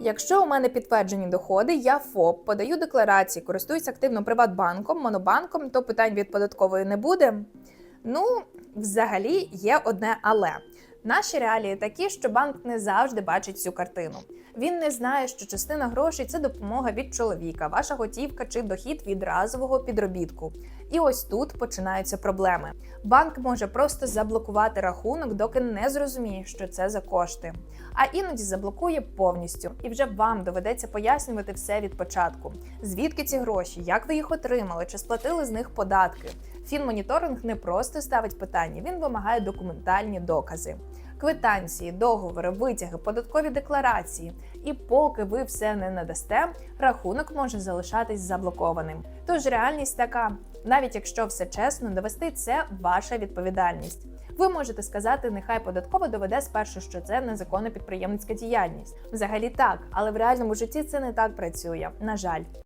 Якщо у мене підтверджені доходи, я ФОП, подаю декларації, користуюсь активно Приватбанком, Монобанком, то питань від податкової не буде. Ну, взагалі, є одне але. Наші реалії такі, що банк не завжди бачить всю картину. Він не знає, що частина грошей це допомога від чоловіка, ваша готівка чи дохід від разового підробітку. І ось тут починаються проблеми. Банк може просто заблокувати рахунок, доки не зрозуміє, що це за кошти. А іноді заблокує повністю, і вже вам доведеться пояснювати все від початку. Звідки ці гроші, як ви їх отримали, чи сплатили з них податки. Фінмоніторинг не просто ставить питання, він вимагає документальні докази. Квитанції, договори, витяги, податкові декларації. І поки ви все не надасте, рахунок може залишатись заблокованим. Тож реальність така: навіть якщо все чесно, довести це ваша відповідальність. Ви можете сказати, нехай податково доведе спершу, що це незаконна підприємницька діяльність. Взагалі так, але в реальному житті це не так працює. На жаль.